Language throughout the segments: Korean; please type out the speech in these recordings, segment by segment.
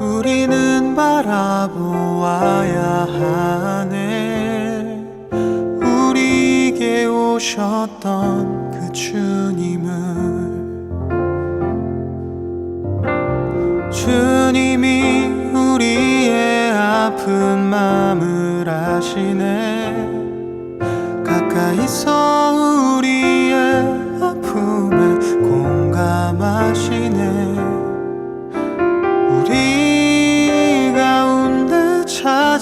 우리는 바라보아야 하네. 우리에게 오셨던 그 주님을. 주님이 우리의 아픈 마음을 아시네. 가까이서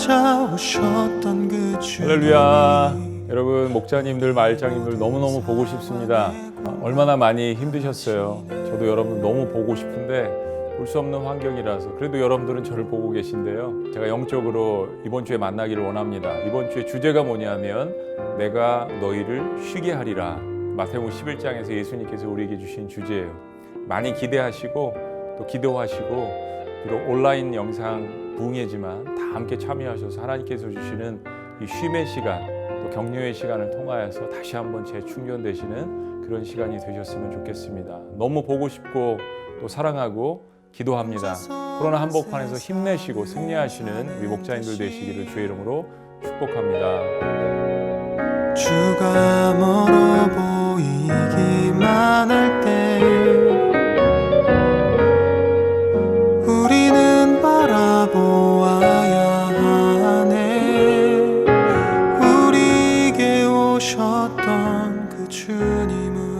찾아오셨던 그 주님 할렐루야. 여러분 목자님들 마을장님들 너무너무 보고 싶습니다. 아, 얼마나 많이 힘드셨어요. 저도 여러분 너무 보고 싶은데 볼 수 없는 환경이라서 그래도 여러분들은 저를 보고 계신데요. 제가 영적으로 이번 주에 만나기를 원합니다. 이번 주에 주제가 뭐냐면 내가 너희를 쉬게 하리라. 마태복음 11장에서 예수님께서 우리에게 주신 주제예요. 많이 기대하시고 또 기도하시고 비록 온라인 영상 부흥회지만 다 함께 참여하셔서 하나님께서 주시는 이 쉼의 시간 또 격려의 시간을 통하여서 다시 한번 재충전되시는 그런 시간이 되셨으면 좋겠습니다. 너무 보고 싶고 또 사랑하고 기도합니다. 코로나 한복판에서 힘내시고 승리하시는 우리 목자님들 되시기를 주의 이름으로 축복합니다. 오셨던 그 주님은